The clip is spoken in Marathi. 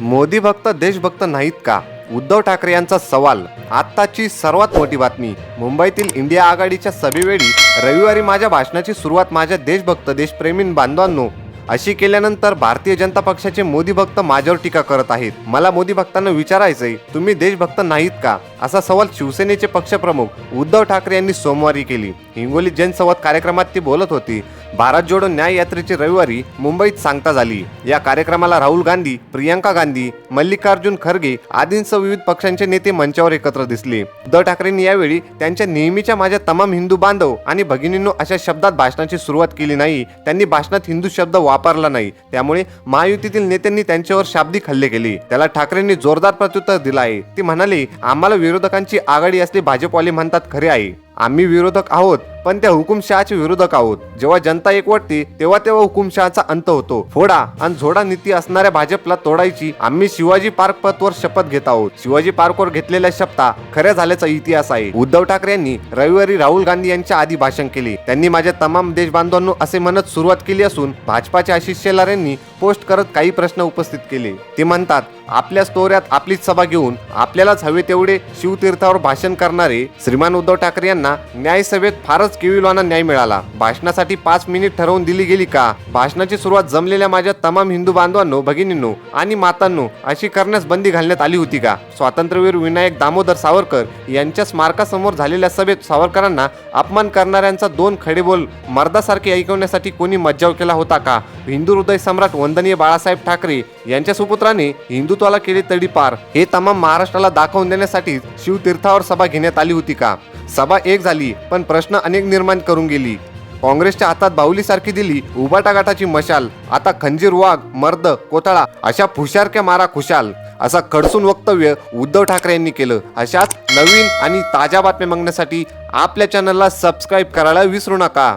मोदी भक्त देशभक्त नाहीत का? उद्धव ठाकरे यांचा सवाल. आत्ताची सर्वात मोठी बातमी. मुंबईतील इंडिया आघाडीच्या सभेवेळी रविवारी माझ्या भाषणाची सुरुवात माझ्या देशभक्त देशप्रेमीन बांधवांनो. अशी केल्यानंतर भारतीय जनता पक्षाचे मोदी भक्त माझ्यावर टीका करत आहेत. मला मोदी भक्तांना विचारायचंय तुम्ही देशभक्त नाहीत का? असा सवाल शिवसेनेचे पक्षप्रमुख उद्धव ठाकरे यांनी सोमवारी केली. हिंगोली जनसंवाद कार्यक्रमात ती बोलत होती. भारत जोडो न्याय यात्रेची रविवारी मुंबईत सांगता झाली. या कार्यक्रमाला राहुल गांधी प्रियंका गांधी मल्लिकार्जुन खरगे आदींसह विविध पक्षांचे नेते मंचावर एकत्र दिसले. उद्धव ठाकरेंनी यावेळी त्यांच्या नेहमीच्या माझ्या तमाम हिंदू बांधव आणि भगिनींनो अशा शब्दात भाषणाची सुरुवात केली नाही. त्यांनी भाषणात हिंदू शब्द वापरला नाही. त्यामुळे महायुतीतील नेत्यांनी त्यांच्यावर शाब्दिक हल्ले केले. त्याला ठाकरेंनी जोरदार प्रत्युत्तर दिलं आहे. ते म्हणाले आम्हाला विरोधकांची आघाडी असली भाजपवाले म्हणतात खरे आहे. आम्ही विरोधक आहोत पण त्या हुकुमशहाचे विरोधक आहोत. जेव्हा जनता एकवटते तेव्हा तेव्हा हुकुमशहाचा अंत होतो. फोडा आणि झोडा नीती असणाऱ्या भाजपला तोडायची आम्ही शिवाजी पार्क पथवर शपथ घेत आहोत. शिवाजी पार्कवर घेतलेल्या शपथा खऱ्या झाल्याचा इतिहास आहे. उद्धव ठाकरे यांनी रविवारी राहुल गांधी यांच्या आधी भाषण केले. त्यांनी माझ्या तमाम देशबांधवांनो असे म्हणत सुरुवात केली असून भाजपाचे आशिष शेलार यांनी पोस्ट करत काही प्रश्न उपस्थित केले. ते म्हणतात आपल्या स्तोऱ्यात आपलीच सभा घेऊन आपल्यालाच हवे तेवढे शिवतीर्थावर भाषण करणारे श्रीमान उद्धव ठाकरे यांना न्यायसभेत फारच केविलवाना न्याय मिळाला. भाषणासाठी पाच मिनिट ठरवून दिली गेली का? भाषणाची सुरुवात जमलेल्या माझ्या तमाम हिंदू बांधवांनो भगिनींनो आणि मातांनो अशी करण्यास बंदी घालण्यात आली होती का? स्वातंत्र्यवीर विनायक दामोदर सावरकर यांच्या स्मारकासमोर झालेल्या सभेत सावरकरांना अपमान करणाऱ्यांचा दोन खडेबोल मर्दासारखे ऐकवण्यासाठी कोणी मज्जाव केला होता का? हिंदू हृदय सम्राट वंदनीय बाळासाहेब ठाकरे यांच्या सुपुत्राने हिंदुत्वाला केले तडीपार. हे तमाम महाराष्ट्राला दाखवून देण्यासाठी शिवतीर्थावर सभा घेण्यात आली होती का? सभा एक झाली पण प्रश्न अनेक निर्माण करून गेली. काँग्रेसच्या हातात बाहुलीसारखी दिली उबाटा गाठाची मशाल. आता खंजीर वाघ मर्द कोथळा अशा फुशारक्या मारा खुशाल. असा खडसून वक्तव्य उद्धव ठाकरे यांनी केलं. अशाच नवीन आणि ताज्या बातम्या मागण्यासाठी आपल्या चॅनलला सबस्क्राईब करायला विसरू नका.